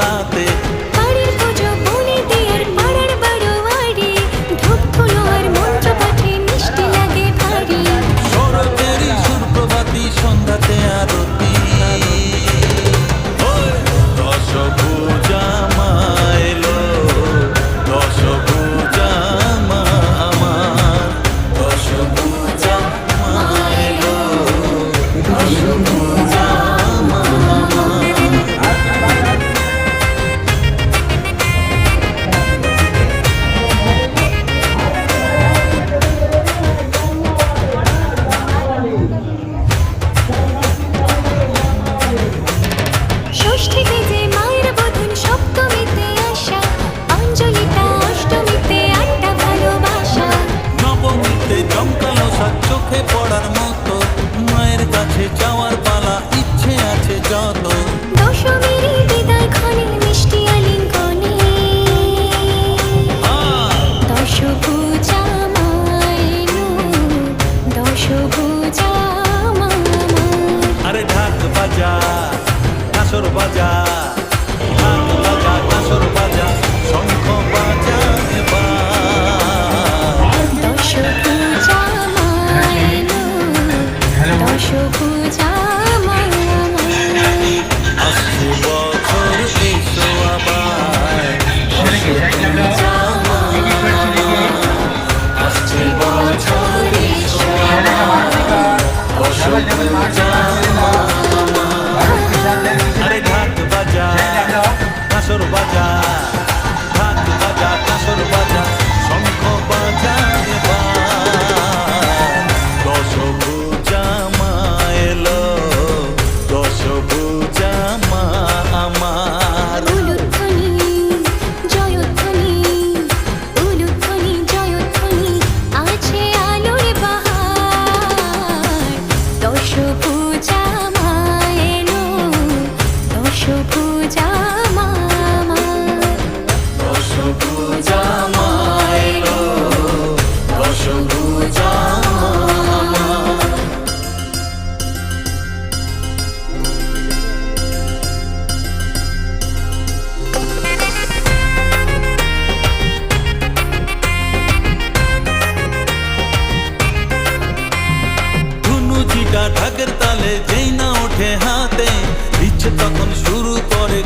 কোমরটা কাসর বাজা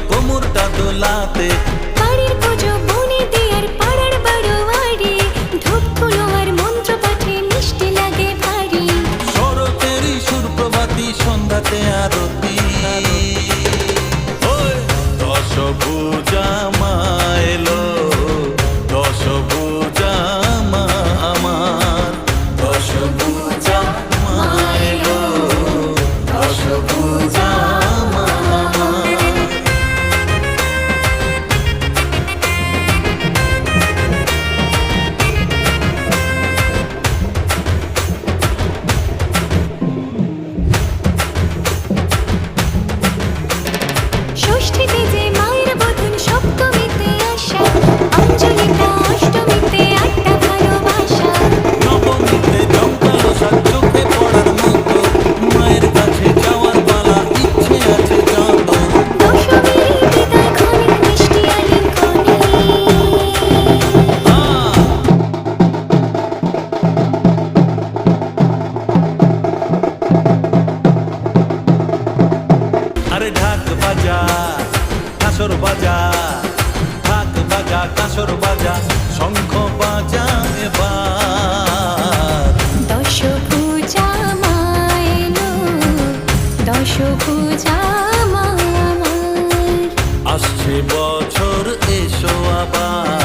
কোমরটা দোলাতে করে ঢাক বাজা কাসর বাজা ঢাক বাজা কাসর বাজা শঙ্খ বাজা আসছে বছর এসো আবার।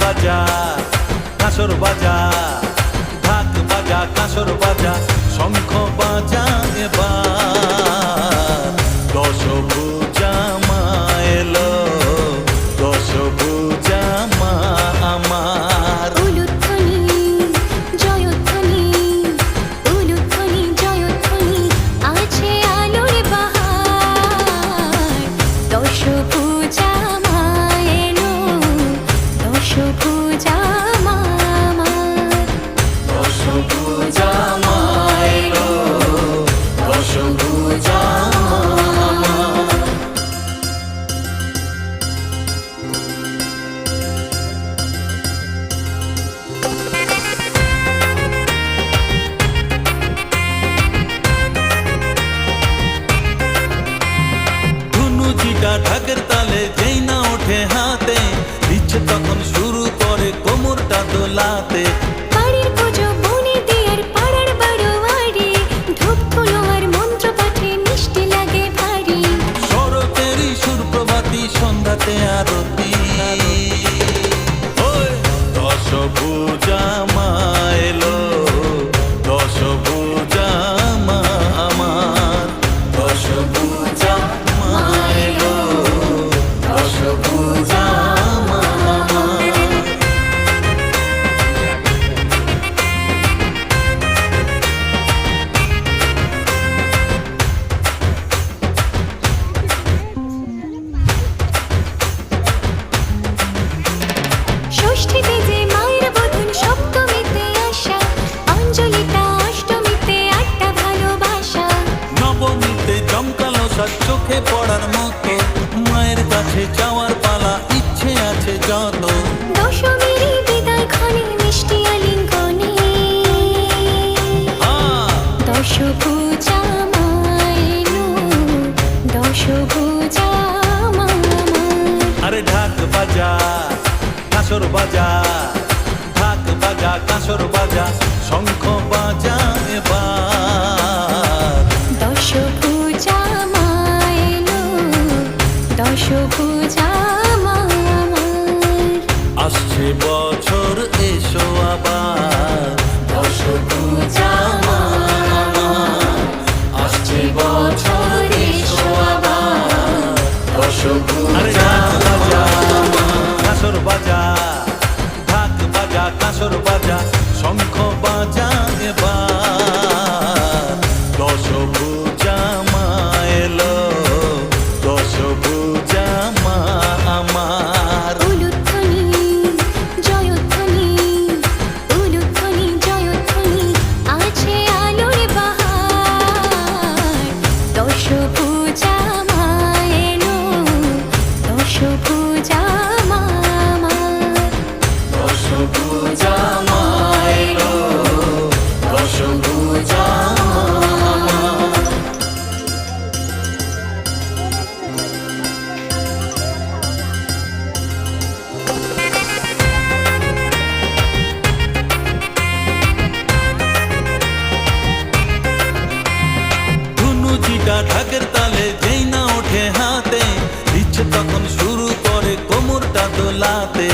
বাজা কাসর বাজা ঢাক বাজা কাসর বাজা। ভোলাতে কাঁসর বাজা ঢাক বাজা কাঁসর বাজা শঙ্খ বাজা এবার। দশ পূজা মাইলো দশ পূজা আসছে বল ভোলাতে